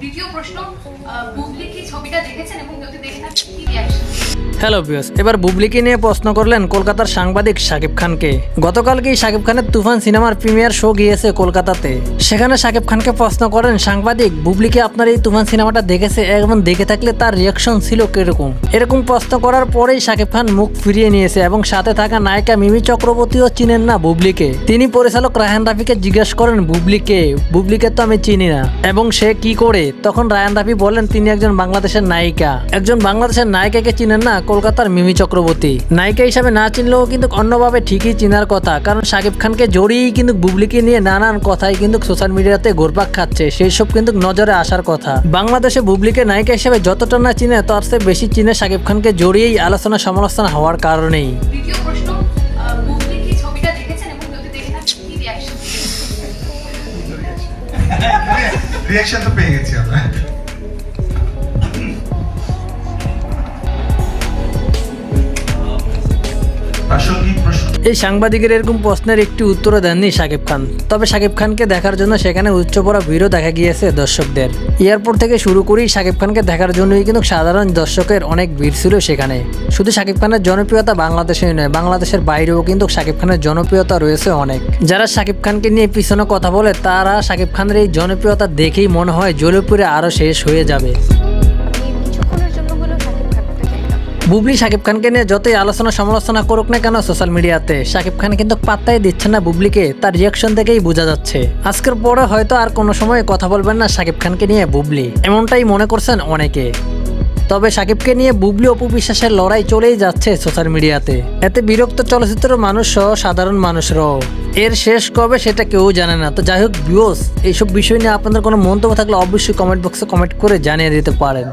দ্বিতীয় প্রশ্ন বুবলি কি ছবিটা দেখেছেন এবং যদি দেখে থাকেন কি হ্যালো বিয়স এবার বুবলিকে নিয়ে প্রশ্ন করলেন কলকাতার সাংবাদিক শাকিব খানকে। গতকালকেই শাকিব খানের তুফান সিনেমার প্রিমিয়ার শো গিয়েছে কলকাতাতে। সেখানে শাকিব খানকে প্রশ্ন করেন, সাংবাদিক, বুবলিকে আপনার এই তুফান সিনেমাটা দেখেছে? এবং দেখে থাকলে তার রিয়াকশন ছিল কীরকম? এরকম প্রশ্ন করার পরেই শাকিব খান মুখ ফিরিয়ে নিয়েছে এবং সাথে থাকা নায়িকা মিমি চক্রবর্তীও চিনেন না বুবলিকে। তিনি পরিচালক রায়হান রাফিকে জিজ্ঞেস করেন, বুবলিকে? বুবলিকে তো আমি চিনি না। এবং সে কি করে? তখন রায়হান রাফি বলেন, তিনি একজন বাংলাদেশের নায়িকা। একজন বাংলাদেশের নায়িকাকে চিনেন না কলকাতার মিমি চক্রবর্তী। নায়িকা হিসাবে না চিনলেও কিন্তু অন্যভাবে ঠিকই চিনার কথা। কারণ শাকিব খানকে জড়িয়েই কিন্তু বুবলিকে নিয়ে নানান কথাই কিন্তু সোশ্যাল মিডিয়াতে ঘুরপাক খাচ্ছে। সেই সব কিন্তু নজরে আসার কথা। বাংলাদেশে বুবলিকে নায়িকা হিসেবে যতটা না চিনে তার চেয়ে বেশি চিনে শাকিব খানকে জড়িয়েই আলোচনা সমালোচনা হওয়ার কারণেই। দ্বিতীয় প্রশ্ন আহ, বুবলি কি ছবিটা দেখেছেন এবং যদি দেখে থাকেন কি রিয়াকশন রিয়াকশন তো পেয়ে গেছি আমরা। এই সাংবাদিকের এরকম প্রশ্নের একটি উত্তরও দেননি শাকিব খান। তবে শাকিব খানকে দেখার জন্য সেখানে উচ্চপড়া ভিড়ও দেখা গিয়েছে দর্শকদের। এয়ারপোর্ট থেকে শুরু করেই শাকিব খানকে দেখার জন্যই কিন্তু সাধারণ দর্শকের অনেক ভিড় ছিল সেখানে। শুধু শাকিব খানের জনপ্রিয়তা বাংলাদেশেই নয়, বাংলাদেশের বাইরেও কিন্তু শাকিব খানের জনপ্রিয়তা রয়েছে অনেক। যারা শাকিব খানকে নিয়ে পিছনে কথা বলে, তারা শাকিব খানের এই জনপ্রিয়তা দেখেই মনে হয় জলপুরে আরও শেষ হয়ে যাবে। বুবলি শাকিব খানকে নিয়ে যতই আলোচনা সমালোচনা করুক না কেন সোশ্যাল মিডিয়াতে শাকিব খান কিন্তু পাত্তাই দিচ্ছে না বুবলিকে। তার রিয়াকশন থেকেই বোঝা যাচ্ছে। আজকের পরে হয়তো আর কোনো সময় কথা বলবেন না শাকিব খানকে নিয়ে বুবলি। এমনটাই মনে করছেন অনেকে। তবে সাকিবকে নিয়ে বুবলি অপু বিশ্বাসের লড়াই চলেই যাচ্ছে সোশ্যাল মিডিয়াতে এতে বিরক্ত চলচ্চিত্র মানুষ সহ সাধারণ মানুষরাও। এর শেষ কবে সেটা কেউ জানে না। তো যাই হোক বিওস এইসব বিষয় নিয়ে আপনাদের কোনো মন্তব্য থাকলে অবশ্যই কমেন্ট বক্সে কমেন্ট করে জানিয়ে দিতে পারেন।